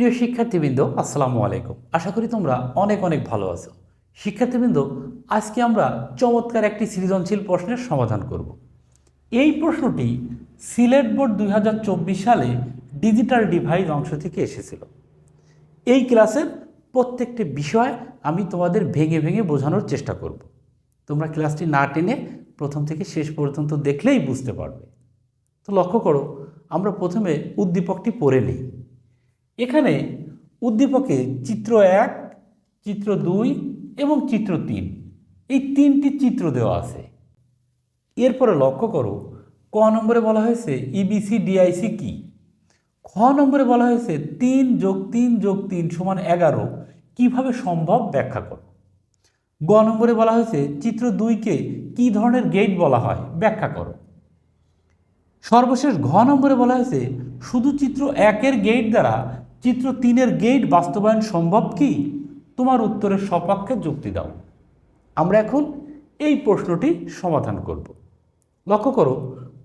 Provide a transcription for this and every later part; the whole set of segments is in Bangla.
প্রিয় শিক্ষার্থীবৃন্দ, আসসালামু আলাইকুম। আশা করি তোমরা অনেক অনেক ভালো আছো। শিক্ষার্থীবৃন্দ, আজকে আমরা চমৎকার একটি সৃজনশীল প্রশ্নের সমাধান করব। এই প্রশ্নটি সিলেট বোর্ড দুই হাজার চব্বিশ সালে ডিজিটাল ডিভাইস অংশ থেকে এসেছিল। এই ক্লাসের প্রত্যেকটি বিষয় আমি তোমাদের ভেঙে ভেঙে বোঝানোর চেষ্টা করব। তোমরা ক্লাসটি না টেনে প্রথম থেকে শেষ পর্যন্ত দেখলেই বুঝতে পারবে। তো লক্ষ্য করো, আমরা প্রথমে উদ্দীপকটি পড়ে নিই। এখানে উদ্দীপকে চিত্র এক, চিত্র দুই এবং চিত্র তিন। এই তিনটি চিত্র দেওয়া আছে। এরপরে লক্ষ্য করো, ক নম্বরে বলা হয়েছে ইবিসি ডিআইসি কি? খ নম্বরে বলা হয়েছে তিন যোগ তিন যোগ তিন সমান এগারো কীভাবে সম্ভব ব্যাখ্যা করো। গ নম্বরে বলা হয়েছে চিত্র দুইকে কী ধরনের গেট বলা হয় ব্যাখ্যা করো। সর্বশেষ ঘ নম্বরে বলা হয়েছে শুধু চিত্র একের গেট দ্বারা চিত্র তিনের গেট বাস্তবায়ন সম্ভব কি? তোমার উত্তরের সপক্ষে যুক্তি দাও। আমরা এখন এই প্রশ্নটি সমাধান করব। লক্ষ্য করো,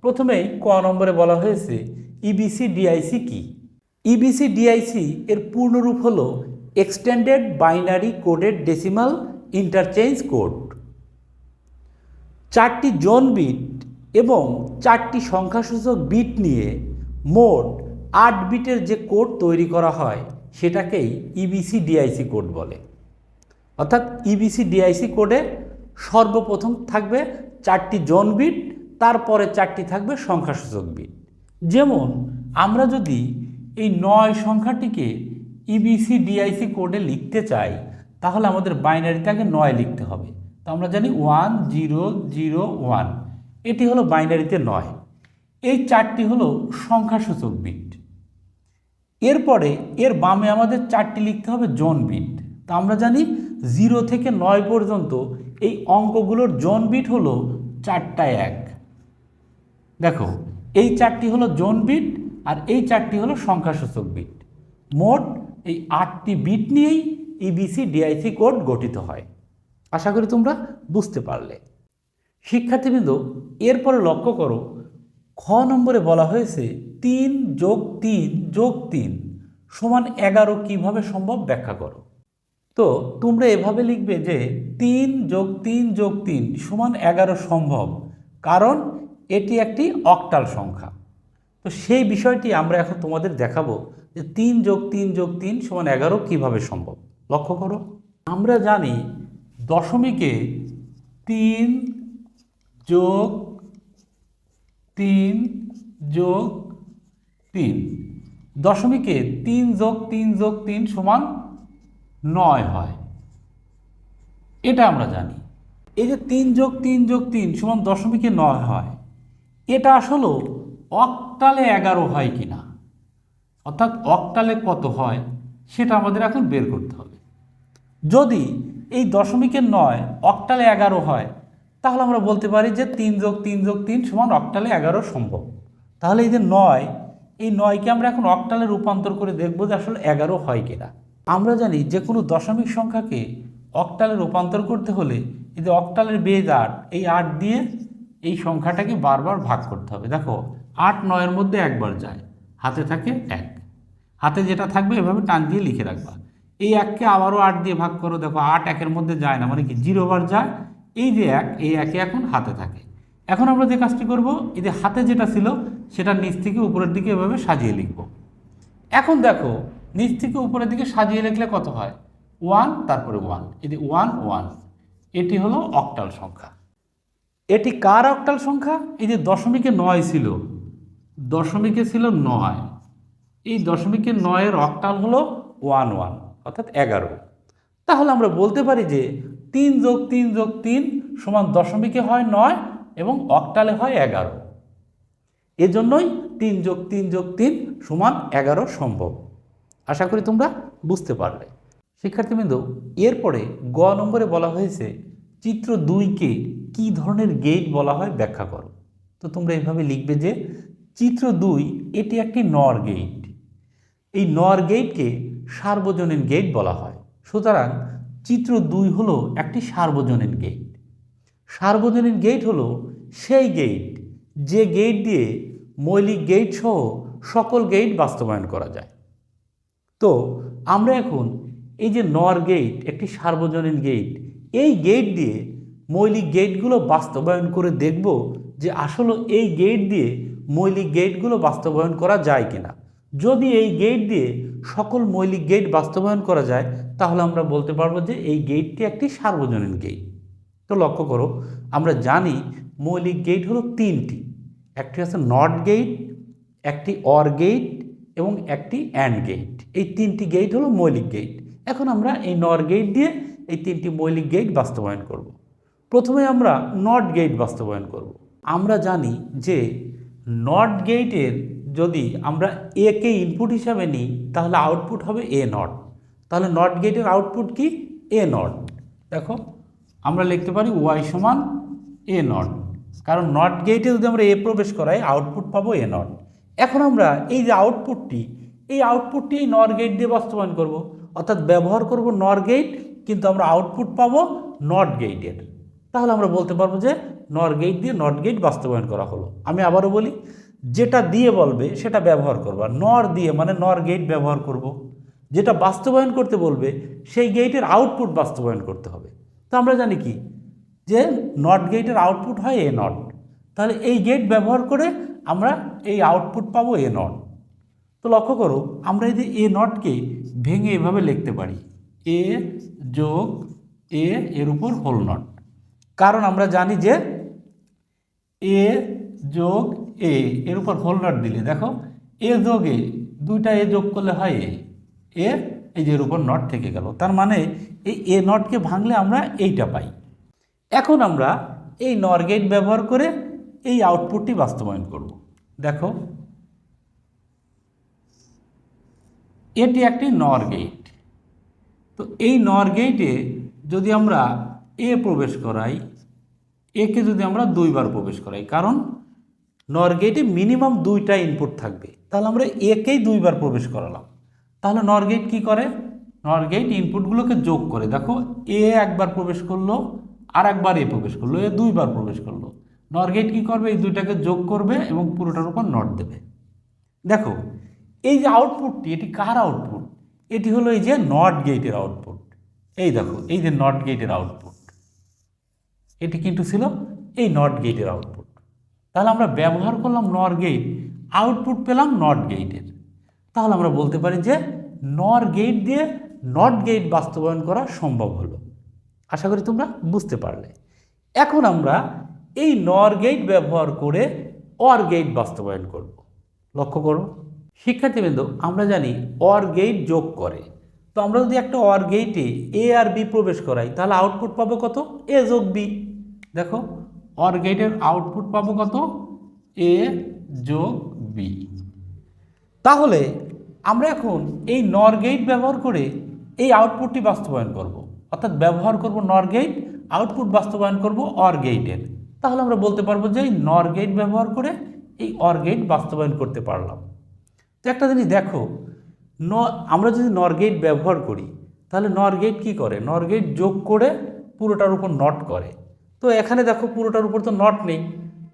প্রথমেই ক নম্বরে বলা হয়েছে ইবিসি ডিআইসি কি? ইবিসি ডিআইসি এর পূর্ণরূপ হল extended binary coded decimal interchange code চারটি জোন বিট এবং চারটি সংখ্যাসূচক বিট নিয়ে মোট আট বিটের যে কোড তৈরি করা হয়, সেটাকেই ইবিসি ডিআইসি কোড বলে। অর্থাৎ ইবিসি ডিআইসি কোডে সর্বপ্রথম থাকবে চারটি জোন বিট, তারপরে চারটি থাকবে সংখ্যাসূচক বিট। যেমন, আমরা যদি এই নয় সংখ্যাটিকে ইবিসি ডিআইসি কোডে লিখতে চাই, তাহলে আমাদের বাইনারিতে আগে নয় লিখতে হবে। তো আমরা জানি ওয়ান, জিরো জিরো, ওয়ান। এটি হলো বাইনারিতে নয়। এই চারটি হলো সংখ্যাসূচক বিট। এরপরে এর বামে আমাদের চারটি লিখতে হবে জোন বিট তা আমরা জানি জিরো থেকে নয় পর্যন্ত এই অঙ্কগুলোর জোন বিট হলো চারটা এক। দেখো, এই চারটি হলো জোন বিট আর এই চারটি হলো সংখ্যাসূচক বিট। মোট এই আটটি বিট নিয়েই ইবিসি ডিআইসি কোড গঠিত হয়। আশা করি তোমরা বুঝতে পারলে। শিক্ষার্থীবৃন্দ, এরপরে লক্ষ্য করো খ নম্বরে বলা হয়েছে, তিন যোগ তিন যোগ তিন সমান এগারো কীভাবে সম্ভব ব্যাখ্যা করো। তো তোমরা এভাবে লিখবে যে তিন যোগ তিন যোগ তিন সমান এগারো সম্ভব, কারণ এটি একটি অক্টাল সংখ্যা। তো সেই বিষয়টি আমরা এখন তোমাদের দেখাবো যে তিন যোগ তিন যোগ তিন সমান এগারো কীভাবে সম্ভব। লক্ষ্য করো, আমরা জানি দশমিকে তিন যোগ তিন যোগ তিন। দশমিকে তিন যোগ তিন যোগ তিন সমান নয় হয়। এটা আমরা জানি। এই যে তিন যোগ তিন যোগ তিন সমান দশমিকে নয় হয়, এটা আসলে অক্টালে এগারো হয় কি না অর্থাৎ অক্টালে কত হয়, সেটা আমাদের এখন বের করতে হবে। যদি এই দশমিকের নয়, অক্টালে এগারো হয় তাহলে আমরা বলতে পারি যে তিন যোগ তিন যোগ তিন সমান অক্টালে এগারো সম্ভব। তাহলে এই যে নয়, এই নয়কে আমরা এখন অক্টালে রূপান্তর করে দেখব যে আসলে এগারো হয় কিনা। আমরা জানি যে কোনো দশমিক সংখ্যাকে অক্টালে রূপান্তর করতে হলে এই যে অক্টালের বেজ আট, এই আট দিয়ে এই সংখ্যাটাকে বারবার ভাগ করতে হবে। দেখো, আট নয়ের মধ্যে একবার যায়, হাতে থাকে এক। হাতে যেটা থাকবে এভাবে টান দিয়ে লিখে রাখবা। এই এককে আবারও আট দিয়ে ভাগ করো, দেখো আট একের মধ্যে যায় না মানে কি জিরো বার যায় এই যে এক, এই একে এখন হাতে থাকে। এখন আমরা যে কাজটি করব, এই যে হাতে যেটা ছিল, সেটা নিচ থেকে উপরের দিকে এভাবে সাজিয়ে লিখব। এখন দেখো, নিচ থেকে উপরের দিকে সাজিয়ে লিখলে কত হয়? ওয়ান, তারপরে ওয়ান। যে ওয়ান ওয়ান। এটি হলো অক্টাল সংখ্যা। এটি কার অক্টাল সংখ্যা? এই যে দশমিকে নয় ছিল। দশমিকে ছিল নয়। এই দশমিকে নয়ের অক্টাল হলো ওয়ান ওয়ান, অর্থাৎ এগারো। তাহলে আমরা বলতে পারি যে তিন যোগ তিন যোগ তিন সমান দশমিকে হয় নয় এবং অক্টালে হয় এগারো। এজন্যই তিন যোগ তিন যোগ তিন সমান এগারো সম্ভব। আশা করি তোমরা বুঝতে পারলে। শিক্ষার্থীবৃন্দ, এরপরে গ নম্বরে বলা হয়েছে, চিত্র দুইকে কি ধরনের গেট বলা হয় ব্যাখ্যা করো। তো তোমরা এইভাবে লিখবে যে, চিত্র দুই, এটি একটি নর গেট এই নর গেটকে সার্বজনীন গেট বলা হয়। সুতরাং চিত্র দুই হলো একটি সার্বজনীন গেট সার্বজনীন গেট হলো সেই গেট যে গেট দিয়ে মৌলিক গেট সহ সকল গেট বাস্তবায়ন করা যায়। তো আমরা এখন এই যে নর গেট একটি সার্বজনীন গেট এই গেট দিয়ে মৌলিক গেটগুলো বাস্তবায়ন করে দেখব যে আসলে এই গেট দিয়ে মৌলিক গেটগুলো বাস্তবায়ন করা যায় কিনা। যদি এই গেট দিয়ে সকল মৌলিক গেট বাস্তবায়ন করা যায়, তাহলে আমরা বলতে পারব যে এই গেটটি একটি সার্বজনীন গেট তো লক্ষ্য করো, আমরা জানি মৌলিক গেট হলো তিনটি একটি হচ্ছে নট গেট একটি অর গেট এবং একটি অ্যান্ড গেট এই তিনটি গেট হলো মৌলিক গেট এখন আমরা এই নর গেট দিয়ে এই তিনটি মৌলিক গেট বাস্তবায়ন করব। প্রথমে আমরা নট গেট বাস্তবায়ন করব। আমরা জানি যে নট গেটের যদি আমরা এ কে ইনপুট হিসাবে নিই, তাহলে আউটপুট হবে এ নট তাহলে নট গেটের আউটপুট কি? এ নট দেখো, আমরা লিখতে পারি ওয়াই সমান এ নট কারণ নট গেটে যদি আমরা এ প্রবেশ করাই আউটপুট পাবো এ নট এখন আমরা এই যে আউটপুটটি এই আউটপুটটি এই নর গেট দিয়ে বাস্তবায়ন করব। অর্থাৎ ব্যবহার করব নর গেট কিন্তু আমরা আউটপুট পাবো নট গেটের তাহলে আমরা বলতে পারব যে নর গেট দিয়ে নট গেট বাস্তবায়ন করা হলো। আমি আবারও বলি যেটা দিয়ে বলবে, সেটা ব্যবহার করবা। নর দিয়ে মানে নর গেট ব্যবহার করব। যেটা বাস্তবায়ন করতে বলবে, সেই গেটের আউটপুট বাস্তবায়ন করতে হবে। তো আমরা জানি কি? যে নট গেটের আউটপুট হয় এ নট তাহলে এই গেট ব্যবহার করে আমরা এই আউটপুট পাবো এ নট তো লক্ষ্য করো, আমরা এই যে এ নটকে ভেঙে এভাবে লিখতে পারি এ যোগ এ এর উপর হোল নট কারণ আমরা জানি যে এ যোগ এ, এর উপর হোল দিলে, দেখো, এ যোগে দুইটা এ যোগ করলে হয় এ। এ, এই যে এর উপর নট থেকে গেল। তার মানে এই এ নটকে ভাঙলে আমরা এইটা পাই। এখন আমরা এই নর গেট ব্যবহার করে এই আউটপুটটি বাস্তবায়ন করব। দেখো, এটি একটি নর গেট তো এই নর গেটে যদি আমরা এ প্রবেশ করাই একে যদি আমরা দুইবার প্রবেশ করাই, কারণ নর গেটে মিনিমাম দুইটা ইনপুট থাকবে। তাহলে আমরা একেই দুইবার প্রবেশ করালাম। তাহলে নর গেট কী করে? নর গেট ইনপুটগুলোকে যোগ করে। দেখো, এ একবার প্রবেশ করল আর একবার এ প্রবেশ করল, এ দুইবার প্রবেশ করল। নর গেট কী করবে? এই দুইটাকে যোগ করবে এবং পুরোটার উপর নট দেবে। দেখো, এই যে আউটপুটটি এটি কার আউটপুট এটি হলো এই যে নট গেটের আউটপুট এই দেখো, এই যে নট গেটের আউটপুট এটি কিন্তু ছিল এই নট গেটের আউটপুট তাহলে আমরা ব্যবহার করলাম নর গেট আউটপুট পেলাম নট গেটের তাহলে আমরা বলতে পারি যে নর গেট দিয়ে নট গেট বাস্তবায়ন করা সম্ভব হলো। আশা করি তোমরা বুঝতে পারলে। এখন আমরা এই নর গেট ব্যবহার করে অর গেট বাস্তবায়ন করব। লক্ষ্য করো, শিক্ষার্থীবৃন্দ, আমরা জানি অর গেট যোগ করে। তো আমরা যদি একটা অর গেটে এ আর বি প্রবেশ করাই, তাহলে আউটপুট পাবো কত? এ যোগ বি দেখো অর গেটের আউটপুট পাবো কত এ যোগ বি তাহলে আমরা এখন এই নর গেট ব্যবহার করে এই আউটপুটটি বাস্তবায়ন করব। অর্থাৎ ব্যবহার করব নর গেট আউটপুট বাস্তবায়ন করব অর গেটের তাহলে আমরা বলতে পারব যে এই নর গেট ব্যবহার করে এই অর গেট বাস্তবায়ন করতে পারলাম। তো একটা জিনিস দেখো ন আমরা যদি নর গেট ব্যবহার করি, তাহলে নর গেট কী করে? নর গেট যোগ করে পুরোটার উপর নট করে। তো এখানে দেখো পুরোটার উপর তো নট নেই।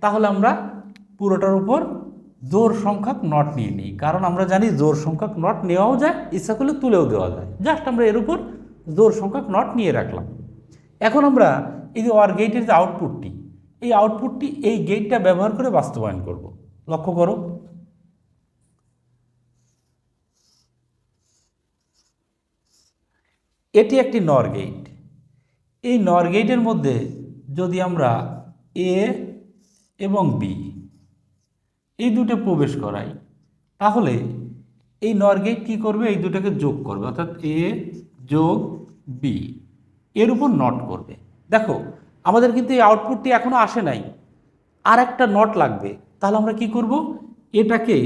তাহলে আমরা পুরোটার উপর জোর সংখ্যক নট নিয়ে নিই। কারণ আমরা জানি জোর সংখ্যক নট নেওয়াও যায়, ইচ্ছা করলে তুলেও দেওয়া যায়। জাস্ট আমরা এর উপর জোর সংখ্যক নট নিয়ে রাখলাম। এখন আমরা এই যে ওয়ার গেটের যে আউটপুটটি এই আউটপুটটি এই গেটটা ব্যবহার করে বাস্তবায়ন করব। লক্ষ্য করো। এটি একটি নর গেট এই নর গেটের মধ্যে যদি আমরা এ এবং বি এই দুটো প্রবেশ করাই, তাহলে এই নর গেট কী করবে? এই দুটাকে যোগ করবে, অর্থাৎ এ যোগ বি এর উপর নট করবে। দেখো, আমাদের কিন্তু এই আউটপুটটি এখনও আসে নাই। আর একটা নট লাগবে। তাহলে আমরা কি করব? এটাকে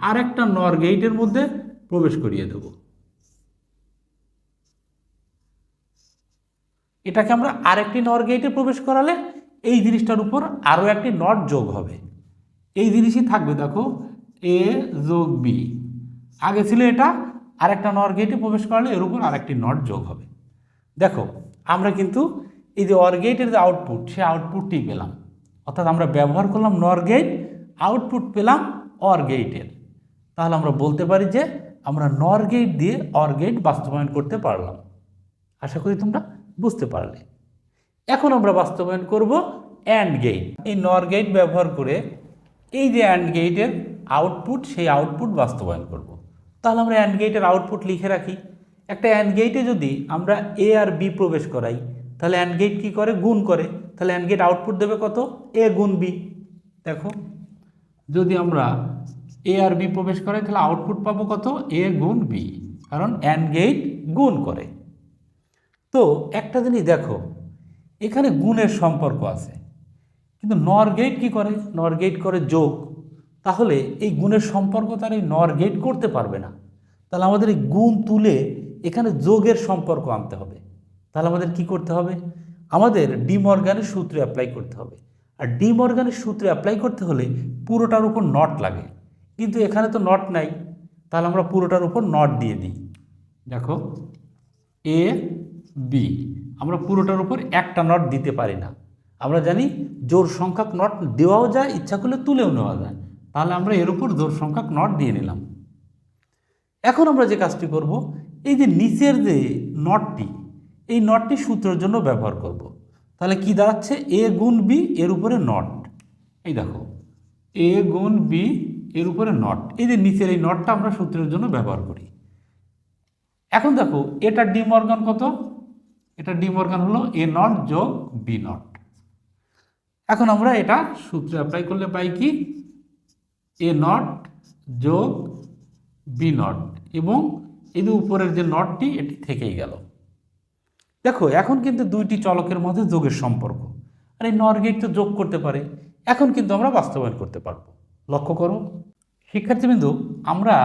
আর একটা নর মধ্যে প্রবেশ করিয়ে দেবো। এটাকে আমরা আরেকটি নর গেটে প্রবেশ করালে এই জিনিসটার উপর আরও একটি নট যোগ হবে। এই জিনিসই থাকবে, দেখো এ যোগ বি আগে ছিল এটা, আরেকটা নর গেটে প্রবেশ করালে এর উপর আরেকটি নট যোগ হবে। দেখো, আমরা কিন্তু এই যে অর গেটের যে আউটপুট সে আউটপুটটি পেলাম। অর্থাৎ আমরা ব্যবহার করলাম নর গেট আউটপুট পেলাম অর গেটের তাহলে আমরা বলতে পারি যে আমরা নর গেট দিয়ে অর গেট বাস্তবায়ন করতে পারলাম। আশা করি তোমরা বুঝতে পারলে। এখন আমরা বাস্তবায়ন করব অ্যান্ড গেট এই নর গেট ব্যবহার করে এই যে অ্যান্ড গেটের আউটপুট সেই আউটপুট বাস্তবায়ন করব। তাহলে আমরা অ্যান্ড গেটের আউটপুট লিখে রাখি। একটা অ্যান্ড গেটে যদি আমরা এ আর বি প্রবেশ করাই, তাহলে অ্যান্ড গেট কী করে? গুণ করে। তাহলে অ্যান্ড গেট আউটপুট দেবে কত? এ গুণ বি দেখো, যদি আমরা এ আর বি প্রবেশ করাই, তাহলে আউটপুট পাবো কত? এ গুণ বি কারণ অ্যান্ড গেট গুণ করে। তো একটা জিনিস দেখো, এখানে গুণের সম্পর্ক আছে। কিন্তু নর গেট কী করে? নর গেট করে যোগ। তাহলে এই গুণের সম্পর্ক তার এই নর গেট করতে পারবে না। তাহলে আমাদের এই গুণ তুলে এখানে যোগের সম্পর্ক আনতে হবে। তাহলে আমাদের কি করতে হবে? আমাদের ডিমর্গানের সূত্রে অ্যাপ্লাই করতে হবে। আর ডিমর্গানের সূত্রে অ্যাপ্লাই করতে হলে পুরোটার উপর নট লাগে। কিন্তু এখানে তো নট নাই। তাহলে আমরা পুরোটার উপর নট দিয়ে দিই। দেখো এ বি আমরা পুরোটার উপর একটা নট দিতে পারি না। আমরা জানি জোর সংখ্যক নট দেওয়াও যায়, ইচ্ছা করলে তুলেও নেওয়া যায়। তাহলে আমরা এর উপর জোর সংখ্যক নট দিয়ে নিলাম। এখন আমরা যে কাজটি করব, এই যে নিচের যে নটটি এই নটটি সূত্রের জন্য ব্যবহার করব। তাহলে কি দাঁড়াচ্ছে? এ গুণ বি এর উপরে নট এই দেখো এ গুণ বি এর উপরে নট এই যে নিচের এই নটটা আমরা সূত্রের জন্য ব্যবহার করি। এখন দেখো, এটা ডিমর্গান কত? এটা ডিমর্গান হলো এ নট যোগ বি নট। এখন আমরা এটা সূত্রে অ্যাপ্লাই করলে পাই কি? এ নট যোগ বি নট এবং এই যে উপরের যে নটটি, এটি থেকেই গেল। দেখো, এখন কিন্তু দুইটি চলকের মধ্যে যোগের সম্পর্ক। আর এই নর গেট তো যোগ করতে পারে। এখন কিন্তু আমরা বাস্তবায়ন করতে পারব। লক্ষ্য করো, শিক্ষার্থীবৃন্দু, আমরা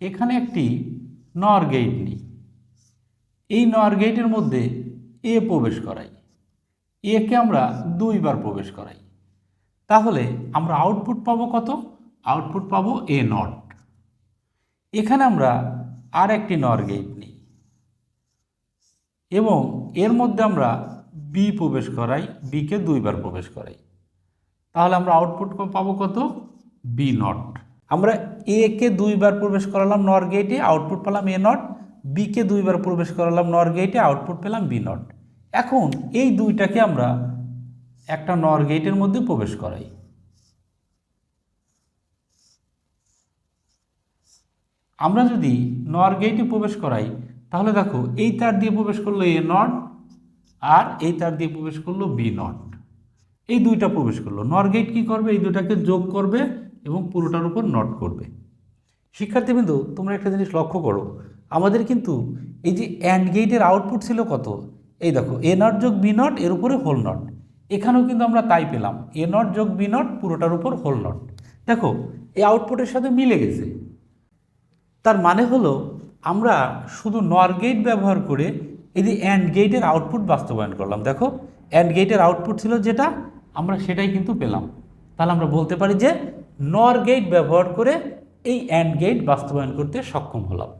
এখানে একটি নর গেট নিই। এই নর গেটের মধ্যে এ প্রবেশ করাই একে আমরা দুইবার প্রবেশ করাই। তাহলে আমরা আউটপুট পাবো কত? আউটপুট পাবো এ নট। এখানে আমরা আর একটি নর গেট নিই। এবং এর মধ্যে আমরা বি প্রবেশ করাই বিকে দুইবার প্রবেশ করাই। তাহলে আমরা আউটপুট পাবো কত? B not. আমরা এ কে দুইবার প্রবেশ করালাম নর গেটে আউটপুট পেলাম এ নট। বি কে দুইবার প্রবেশ করালাম নর গেটে আউটপুট পেলাম বি নট এখন এই দুইটাকে আমরা একটা নর গেটের মধ্যে প্রবেশ করাই। আমরা যদি নর গেটে প্রবেশ করাই, তাহলে দেখো এই তার দিয়ে প্রবেশ করল এ নট আর এই তার দিয়ে প্রবেশ করল বি নট এই দুইটা প্রবেশ করল। নর গেট কী করবে? এই দুটাকে যোগ করবে এবং পুরোটার উপর নট করবে। শিক্ষার্থীবৃন্দু, তোমরা একটা জিনিস লক্ষ্য করো। আমাদের কিন্তু এই যে অ্যান্ড গেটের আউটপুট ছিল কত? এই দেখো এ নট যোগ বি নট এর উপরে হোল নট এখানেও কিন্তু আমরা তাই পেলাম এ নট যোগ বি নট পুরোটার উপর হোল নট দেখো, এই আউটপুটের সাথে মিলে গেছে। তার মানে হলো, আমরা শুধু নর গেট ব্যবহার করে এই যে অ্যান্ড গেটের আউটপুট বাস্তবায়ন করলাম। দেখো অ্যান্ড গেটের আউটপুট ছিল যেটা, আমরা সেটাই কিন্তু পেলাম। তাহলে আমরা বলতে পারি যে নর গেট ব্যবহার করে এই অ্যান্ড গেট বাস্তবায়ন করতে সক্ষম হলাম।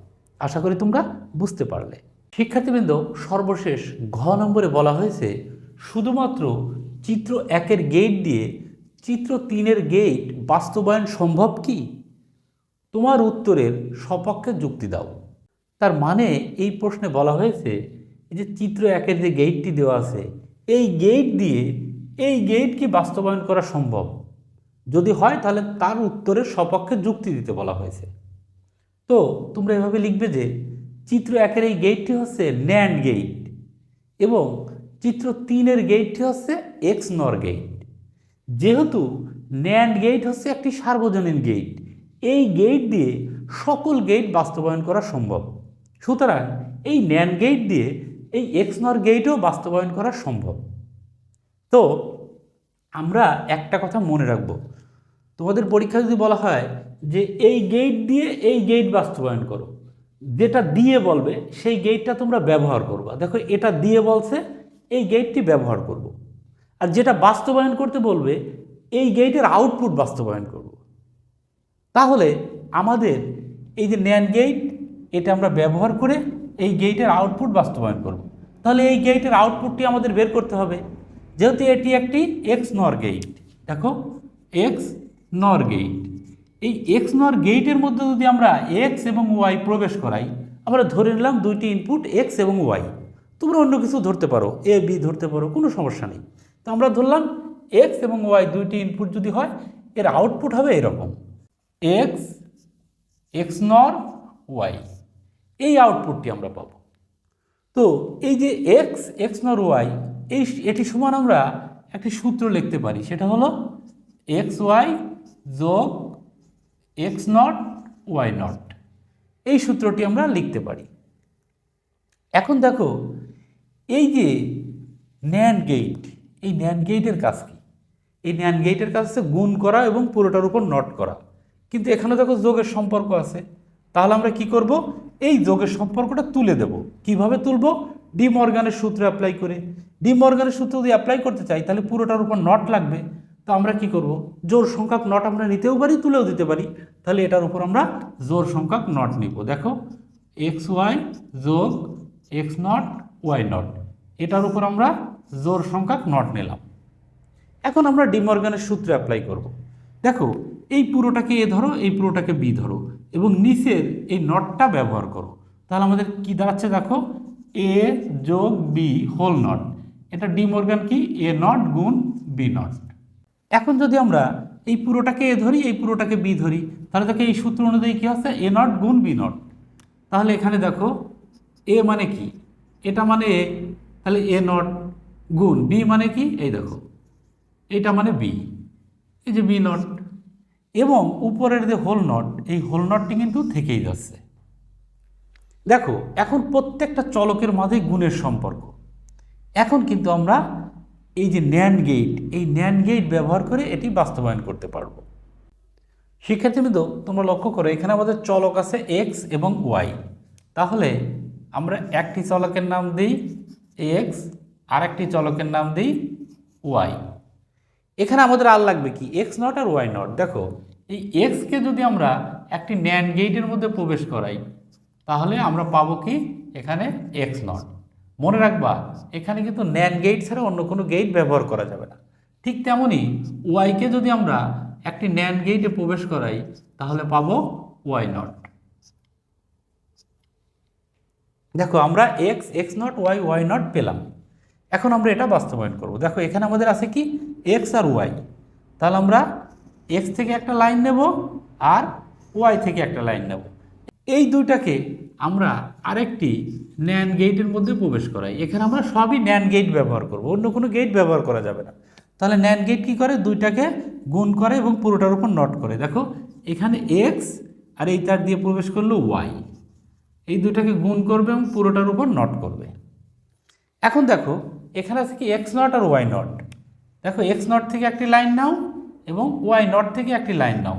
আশা করি তোমরা বুঝতে পারলে। শিক্ষার্থীবৃন্দ, সর্বশেষ ঘ নম্বরে বলা হয়েছে, শুধুমাত্র চিত্র একের গেট দিয়ে চিত্র তিনের গেট বাস্তবায়ন সম্ভব কি? তোমার উত্তরের সপক্ষে যুক্তি দাও। তার মানে এই প্রশ্নে বলা হয়েছে যে চিত্র একের যে গেটটি দেওয়া আছে, এই গেট দিয়ে এই গেট কি বাস্তবায়ন করা সম্ভব? যদি হয় তাহলে তার উত্তরের সপক্ষে যুক্তি দিতে বলা হয়েছে। তো তোমরা এভাবে লিখবে যে চিত্র একের এই গেটটি হচ্ছে ন্যান্ড গেট এবং চিত্র তিনের গেটটি হচ্ছে এক্স নর গেট যেহেতু ন্যান্ড গেট হচ্ছে একটি সার্বজনীন গেট এই গেট দিয়ে সকল গেট বাস্তবায়ন করা সম্ভব। সুতরাং এই ন্যান্ড গেট দিয়ে এই এক্স নর গেটও বাস্তবায়ন করা সম্ভব। তো আমরা একটা কথা মনে রাখব। তোমাদের পরীক্ষা যদি বলা হয় যে এই গেট দিয়ে এই গেট বাস্তবায়ন করো যেটা দিয়ে বলবে, সেই গেটটা তোমরা ব্যবহার করবা দেখো, এটা দিয়ে বলছে, এই গেটটি ব্যবহার করব। আর যেটা বাস্তবায়ন করতে বলবে, এই গেটের আউটপুট বাস্তবায়ন করব। তাহলে আমাদের এই যে ন্যান গেট এটা আমরা ব্যবহার করে এই গেটের আউটপুট বাস্তবায়ন করব। তাহলে এই গেটের আউটপুটটি আমাদের বের করতে হবে যেহেতু এটি একটি এক্স নর গেট দেখো এক্স নর গেট এই এক্স নর গেটের মধ্যে যদি আমরা এক্স এবং ওয়াই প্রবেশ করাই, আমরা ধরে নিলাম দুইটি ইনপুট এক্স এবং ওয়াই তোমরা অন্য কিছু ধরতে পারো এ বি ধরতে পারো, কোনো সমস্যা নেই। তো আমরা ধরলাম এক্স এবং ওয়াই দুইটি ইনপুট যদি হয়, এর আউটপুট হবে এরকম। এক্স এক্স নর ওয়াই এই আউটপুটটি আমরা পাবো। তো এই যে এক্স এক্স নর ওয়াই এই এটি সমান আমরা একটি সূত্র লিখতে পারি, সেটা হলো এক্স ওয়াই যোগ এক্স নট ওয়াই নট এই সূত্রটি আমরা লিখতে পারি। এখন দেখো, এই যে ন্যান গেট এই ন্যান গেটের কাজ কি? এই ন্যান গেটের কাজ হচ্ছে গুণ করা এবং পুরোটার উপর নট করা। কিন্তু এখানে দেখো যোগের সম্পর্ক আছে। তাহলে আমরা কি করব? এই যোগের সম্পর্কটা তুলে দেব। কীভাবে তুলব? ডি মর্গানের সূত্র অ্যাপ্লাই করে। ডি মর্গানের সূত্র যদি অ্যাপ্লাই করতে চাই, তাহলে পুরোটার উপর নট লাগবে। তো আমরা কি করব? জোর সংখ্যক নট আমরা নিতেও পারি, তুলেও দিতে পারি। তাহলে এটার উপর আমরা জোর সংখ্যক নট নিব। দেখো এক্স ওয়াই যোগ এক্স নট ওয়াই নট এটার উপর আমরা জোর সংখ্যক নট নিলাম। এখন আমরা ডিমর্গানের সূত্র অ্যাপ্লাই করব। দেখো, এই পুরোটাকে এ ধরো, এই পুরোটাকে বি ধরো, এবং নিচের এই নটটা ব্যবহার করো। তাহলে আমাদের কি দাঁড়াচ্ছে দেখো? এ যোগ বি হোল নট এটা ডিমর্গান কি? এ নট গুণ বি নট এখন যদি আমরা এই পুরোটাকে এ ধরি, এই পুরোটাকে বি ধরি, তাহলে দেখো এই সূত্র অনুযায়ী কী হচ্ছে এ নট গুণ বি নট। তাহলে এখানে দেখো, এ মানে কি? এটা মানে এ, তাহলে এ নট গুণ বি মানে কি? এই দেখো, এটা মানে বি। এই যে বি নট। এবং উপরের যে হোল নট, এই হোল নটটি কিন্তু থেকেই যাচ্ছে। দেখো, এখন প্রত্যেকটা চলকের মাঝে গুণের সম্পর্ক। এখন কিন্তু আমরা এই যে ন্যান গেট এই ন্যান গেট ব্যবহার করে এটি বাস্তবায়ন করতে পারব। শিক্ষার্থীবৃন্দ তোমরা লক্ষ্য করো, এখানে আমাদের চলক আছে এক্স এবং ওয়াই তাহলে আমরা একটি চলকের নাম দিই এক্স আর একটি চলকের নাম দিই ওয়াই এখানে আমাদের আর লাগবে কি? এক্স নট আর ওয়াই নট দেখো, এই এক্সকে যদি আমরা একটি ন্যান গেটের মধ্যে প্রবেশ করাই, তাহলে আমরা পাবো কি? এখানে এক্স নট মনে রাখবা, এখানে কিন্তু ন্যান গেট ছাড়া অন্য কোনো গেট ব্যবহার করা যাবে না। ঠিক তেমনই ওয়াইকে যদি আমরা একটি ন্যান গেটে প্রবেশ করাই, তাহলে পাবো ওয়াই নট দেখো, আমরা x x not y y not পেলাম। এখন আমরা এটা বাস্তবায়ন করব। দেখো, এখানে আমাদের আছে কি? এক্স আর ওয়াই তাহলে আমরা এক্স থেকে একটা লাইন নেব আর ওয়াই থেকে একটা লাইন নেব। এই দুইটাকে আমরা আরেকটি ন্যান গেটের মধ্যে প্রবেশ করাই। এখানে আমরা সবই ন্যান গেট ব্যবহার করব, অন্য কোনো গেট ব্যবহার করা যাবে না। তাহলে ন্যান গেট কী করে? দুইটাকে গুণ করে এবং পুরোটার উপর নট করে। দেখো, এখানে এক্স আর এই তার দিয়ে প্রবেশ করল ওয়াই এই দুটাকে গুণ করবে এবং পুরোটার উপর নট করবে। এখন দেখো, এখানে আছে কি এক্স নট আর ওয়াই নট দেখো এক্স নট থেকে একটি লাইন নাও এবং ওয়াই নট থেকে একটি লাইন নাও।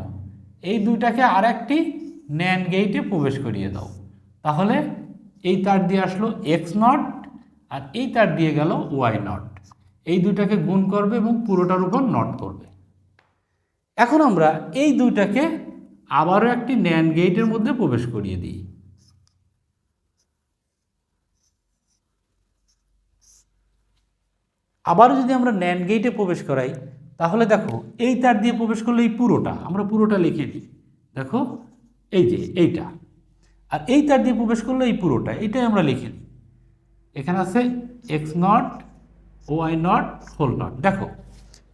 এই দুইটাকে আর একটি ন্যান গেইটে প্রবেশ করিয়ে দাও। তাহলে এই তার দিয়ে আসলো এক্স নট আর এই তার দিয়ে গেল ওয়াই নট এই দুইটাকে গুণ করবে এবং পুরোটার উপর নট করবে। এখন আমরা এই দুইটাকে আবারও একটি ন্যান গেইটের মধ্যে প্রবেশ করিয়ে দিই। আবারও যদি আমরা ন্যান গেটে প্রবেশ করাই, তাহলে দেখো এই তার দিয়ে প্রবেশ করলে এই পুরোটা। আমরা পুরোটা লিখে দিই। দেখো, এই যে এইটা। আর এই তার দিয়ে প্রবেশ করলে এই পুরোটা, এটাই আমরা লিখে এখানে আছে x not y not whole not দেখো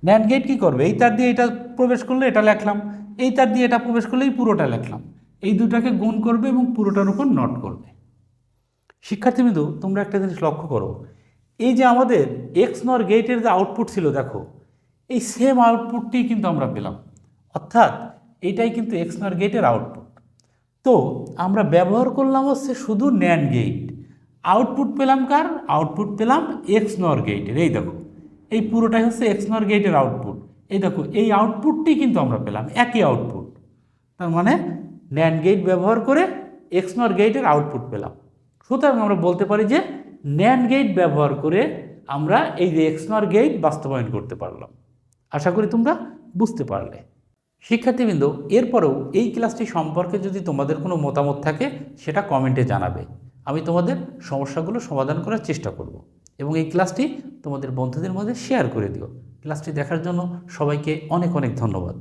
ন্যান্ড গেট কী করবে? এই তার দিয়ে এটা প্রবেশ করলে এটা লেখলাম। এই তার দিয়ে এটা প্রবেশ করলে এই পুরোটা লেখলাম। এই দুটাকে গুণ করবে এবং পুরোটার উপর নট করবে। শিক্ষার্থীবৃন্দ, তোমরা একটা জিনিস লক্ষ্য করো। এই যে আমাদের এক্স নর গেটের যে আউটপুট ছিল, দেখো, এই সেম আউটপুটটি কিন্তু আমরা পেলাম। অর্থাৎ এটাই কিন্তু এক্স নর গেটের আউটপুট তো আমরা ব্যবহার করলাম হচ্ছে শুধু ন্যান গেট আউটপুট পেলাম কার? আউটপুট পেলাম এক্স নর গেটের এই দেখো, এই পুরোটাই হচ্ছে এক্স নর গেটের আউটপুট এই দেখো, এই আউটপুটটি কিন্তু আমরা পেলাম একই আউটপুট তার মানে ন্যান গেট ব্যবহার করে এক্স নর গেটের আউটপুট পেলাম। সুতরাং আমরা বলতে পারি যে ন্যান গেট ব্যবহার করে আমরা এই যে এক্সনর গেট বাস্তবায়ন করতে পারলাম। আশা করি তোমরা বুঝতে পারলে। শিক্ষার্থীবৃন্দ, এরপরেও এই ক্লাসটি সম্পর্কে যদি তোমাদের কোনো মতামত থাকে, সেটা কমেন্টে জানাবে। আমি তোমাদের সমস্যাগুলো সমাধান করার চেষ্টা করব এবং এই ক্লাসটি তোমাদের বন্ধুদের মধ্যে শেয়ার করে দিও। ক্লাসটি দেখার জন্য সবাইকে অনেক অনেক ধন্যবাদ।